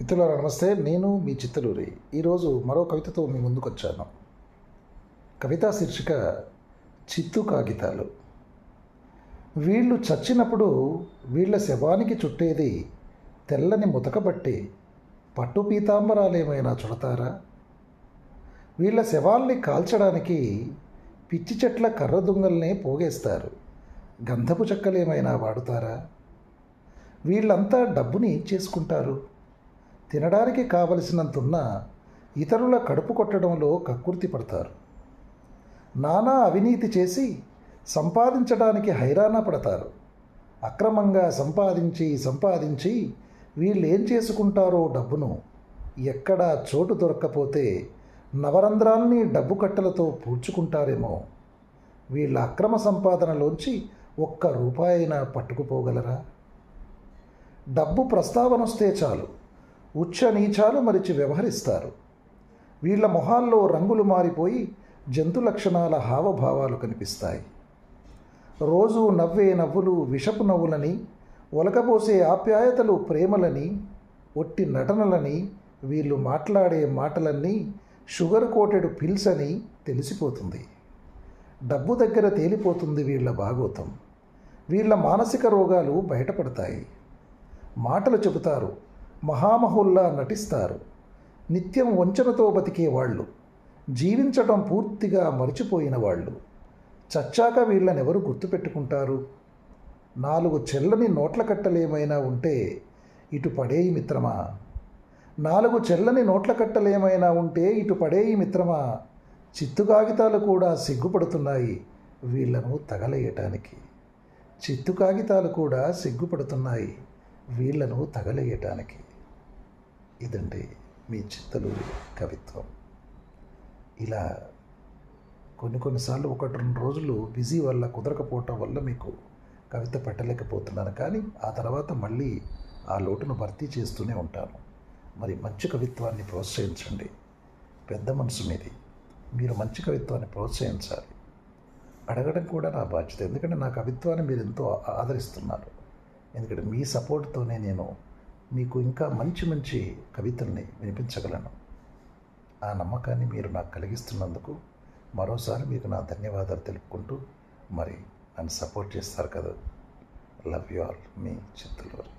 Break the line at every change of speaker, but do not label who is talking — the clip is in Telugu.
మిత్రులారా నమస్తే. నేను మీ చిత్తలూరి. ఈరోజు మరో కవితతో మీ ముందుకు వచ్చాను కవితా శీర్షిక చిత్తు కాగితాలు. వీళ్ళు చచ్చినప్పుడు వీళ్ళ శవానికి చుట్టేది తెల్లని ముతకబట్టి పట్టు పీతాంబరాలేమైనా చుడతారా? వీళ్ళ శవాల్ని కాల్చడానికి పిచ్చి చెట్ల కర్ర దుంగల్నే పోగేస్తారు. గంధపు చెక్కలేమైనా వాడుతారా? వీళ్ళంతా డబ్బుని చేసుకుంటారు? తినడానికి కావలసినంతున్న ఇతరుల కడుపు కొట్టడంలో కక్కుర్తి పడతారు. నానా అవినీతి చేసి సంపాదించడానికి హైరాణ పడతారు. అక్రమంగా సంపాదించి సంపాదించి వీళ్ళు ఏం చేసుకుంటారో డబ్బును ఎక్కడా చోటు దొరక్కపోతే నవరంధ్రాల్ని డబ్బు కట్టలతో పూడ్చుకుంటారేమో. వీళ్ళ అక్రమ సంపాదనలోంచి ఒక్క రూపాయైనా పట్టుకుపోగలరా? డబ్బు ప్రస్తావన వస్తే చాలు. ఉచ్చ నీచాలు మరిచి వ్యవహరిస్తారు. వీళ్ళ మొహాల్లో రంగులు మారిపోయి జంతు లక్షణాల హావభావాలు కనిపిస్తాయి. రోజు నవ్వే నవ్వులు విషపు నవ్వులని ఒలకపోసే ఆప్యాయతలు ప్రేమలని ఒట్టి నటనలని వీళ్ళు మాట్లాడే మాటలన్నీ షుగర్ కోటెడ్ పిల్స్ అని తెలిసిపోతుంది. డబ్బు దగ్గర తేలిపోతుంది వీళ్ళ భాగోతం. వీళ్ళ మానసిక రోగాలు బయటపడతాయి. మాటలు చెబుతారు మహామహుల్లా నటిస్తారు. నిత్యం వంచనతో బతికే వాళ్ళు జీవించటం పూర్తిగా మరిచిపోయిన వాళ్ళు. చచ్చాక వీళ్ళనెవరు గుర్తుపెట్టుకుంటారు? నాలుగు చెల్లని నోట్ల కట్టలేమైనా ఉంటే ఇటు పడేయి మిత్రమా? నాలుగు చెల్లని నోట్ల కట్టలేమైనా ఉంటే ఇటు పడేయి మిత్రమా? చిత్తు కాగితాలు కూడా సిగ్గుపడుతున్నాయి వీళ్ళను తగలేయటానికి. చిత్తు కాగితాలు కూడా సిగ్గుపడుతున్నాయి వీళ్ళను తగలేయటానికి. ఇదండి మీ చిత్తలు కవిత్వం. ఇలా కొన్ని కొన్నిసార్లు ఒకటి రెండు రోజులు బిజీ వల్ల కుదరకపోవటం వల్ల మీకు కవిత పెట్టలేకపోతున్నాను. కానీ ఆ తర్వాత మళ్ళీ ఆ లోటును భర్తీ చేస్తూనే ఉంటాను. మరి మంచి కవిత్వాన్ని ప్రోత్సహించండి. పెద్ద మనసు మీది. మీరు మంచి కవిత్వాన్ని ప్రోత్సహించాలి. అడగడం కూడా నా బాధ్యత. ఎందుకంటే నా కవిత్వాన్ని మీరు ఎంతో ఆదరిస్తున్నారు. ఎందుకంటే మీ సపోర్ట్తోనే నేను మీకు ఇంకా మంచి మంచి కవితల్ని వినిపించగలను. ఆ నమ్మకాన్ని మీరు నాకు కలిగిస్తున్నందుకు మరోసారి మీకు నా ధన్యవాదాలు తెలుపుకుంటూ మరి నన్ను సపోర్ట్ చేస్తారు కదా. లవ్ యు ఆల్ మీ చిత్తూరు